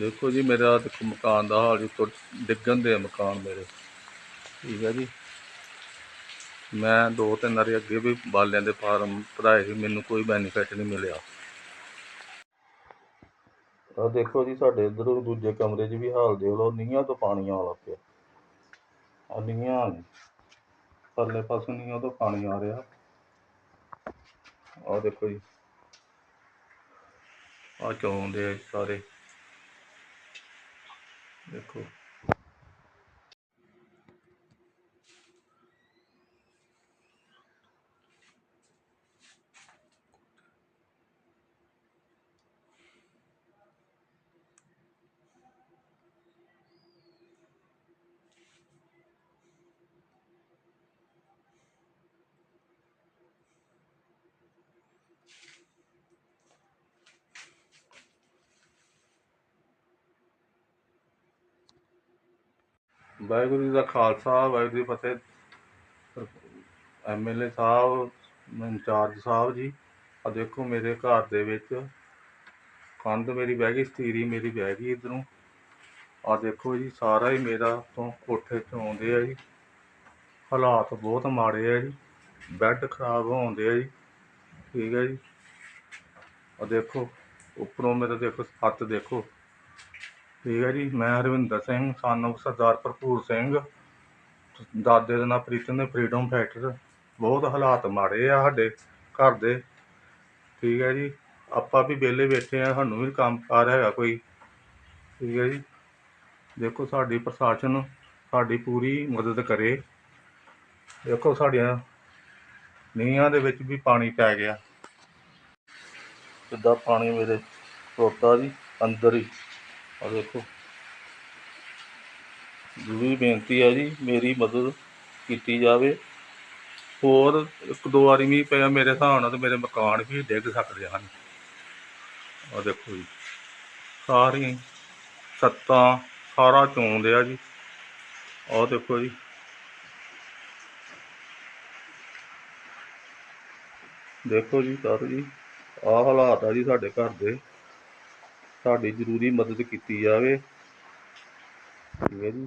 ਦੇਖੋ ਜੀ, ਮੇਰਾ ਦੇਖੋ ਮਕਾਨ ਦਾ ਹਾਲ ਉੱਤੋਂ ਡਿੱਗਣ ਦੇ ਆ ਮਕਾਨ ਮੇਰੇ। ਠੀਕ ਹੈ ਜੀ। ਮੈਂ ਦੋ ਤਿੰਨ ਵਾਰੀ ਅੱਗੇ ਵੀ ਬਾਲਿਆਂ ਦੇ ਫਾਰਮ ਭਰਾਏ ਸੀ, ਮੈਨੂੰ ਕੋਈ ਬੈਨੀਫਿਟ ਨਹੀਂ ਮਿਲਿਆ। ਆ ਦੇਖੋ ਜੀ, ਸਾਡੇ ਇਧਰ ਦੂਜੇ ਕਮਰੇ 'ਚ ਵੀ ਹਾਲ ਦੇਖ ਲਓ, ਨੀਹਾਂ ਤੋਂ ਪਾਣੀ ਆਉਣ ਲੱਗ ਪਿਆ। ਆ ਨੀਹਾਂ ਆ ਜੀ ਪਰਲੇ ਪਾਸੋਂ ਨੀਹਾਂ ਤੋਂ ਪਾਣੀ ਆ ਰਿਹਾ। ਆ ਦੇਖੋ ਜੀ। ਆ ਚੌਂਦੇ ਆ ਸਾਰੇ। ਦੇਖੋ ਵਾਹਿਗੁਰੂ ਜੀ ਦਾ ਖਾਲਸਾ, ਵਾਹਿਗੁਰੂ ਜੀ ਕੀ ਫਤਿਹ। ਐਮਐਲਏ ਸਾਹਿਬ, ਇੰਚਾਰਜ ਸਾਹਿਬ ਜੀ, ਆ ਦੇਖੋ ਮੇਰੇ ਘਰ ਦੇ ਵਿੱਚ ਕੰਧ ਮੇਰੀ ਬਹਿ ਗਈ ਸਟੀਰੀ ਮੇਰੀ ਬਹਿ ਗਈ ਇੱਧਰੋਂ। ਆ ਦੇਖੋ ਜੀ, ਸਾਰਾ ਹੀ ਮੇਰਾ ਤੋਂ ਕੋਠੇ ਤੋਂ ਆਉਂਦੇ ਆ ਜੀ। ਹਾਲਾਤ ਬਹੁਤ ਮਾੜੇ ਆ ਜੀ। ਬੈੱਡ ਖਰਾਬ ਹੋਉਂਦੇ ਆ ਜੀ। ਠੀਕ ਹੈ ਜੀ। ਆ ਦੇਖੋ, ਉੱਪਰੋਂ ਮੇਰਾ ਦੇਖੋ ਛੱਤ ਦੇਖੋ। ਠੀਕ ਹੈ ਜੀ, ਮੈਂ ਹਰਵਿੰਦਰ ਸਿੰਘ ਸਾਨੂੰ ਸਰਦਾਰ ਭਰਪੂਰ ਸਿੰਘ। ਦਾਦੇ ਦੇ ਨਾਂ ਪ੍ਰੀਤਮ ਦੇ ਫਰੀडम ਫਾਈਟਰ ਬਹੁਤ ਹਾਲਾਤ ਮਾੜੇ ਆ ਸਾਡੇ ਘਰ ਦੇ। ਠੀਕ ਹੈ ਜੀ, ਆਪਾਂ ਵੀ ਵਿਹਲੇ ਬੈਠੇ ਆ, ਸਾਨੂੰ ਵੀ ਕੰਮ ਕਾਰ ਹੈਗਾ ਕੋਈ। ਠੀਕ ਹੈ ਜੀ, ਦੇਖੋ ਸਾਡੀ ਪ੍ਰਸ਼ਾਸਨ ਸਾਡੀ ਪੂਰੀ ਮਦਦ ਕਰੇ। ਦੇਖੋ ਸਾਡੀਆਂ ਨੀਹਾਂ ਦੇ ਵਿੱਚ ਵੀ ਪਾਣੀ ਪੈ ਗਿਆ। ਸਿੱਧਾ ਪਾਣੀ ਮੇਰੇ ਤੋਤਾ ਜੀ, ਅੰਦਰ ਹੀ। ਆ ਦੇਖੋ। ਜ਼ਰੂਰੀ ਬੇਨਤੀ ਹੈ ਜੀ, ਮੇਰੀ ਮਦਦ ਕੀਤੀ ਜਾਵੇ। ਹੋਰ ਇੱਕ ਦੋ ਵਾਰੀ ਮੀਂਹ ਪਿਆ ਮੇਰੇ ਹਿਸਾਬ ਨਾਲ ਤੇ ਮੇਰੇ ਮਕਾਨ ਵੀ ਡਿੱਗ ਸਕਦੇ ਹਨ। ਆ ਦੇਖੋ ਜੀ ਸਾਰੀ ਛੱਤਾਂ ਸਾਰਾ ਚੋਂਦੇ ਆ ਜੀ। ਆਹ ਦੇਖੋ ਜੀ। ਦੇਖੋ ਜੀ, ਸਰ ਜੀ, ਆਹ ਹਾਲਾਤ ਆ ਜੀ ਸਾਡੇ ਘਰ ਦੇ। ਸਾਡੀ ਜ਼ਰੂਰੀ ਮਦਦ ਕੀਤੀ ਜਾਵੇ। ਠੀਕ ਹੈ ਜੀ।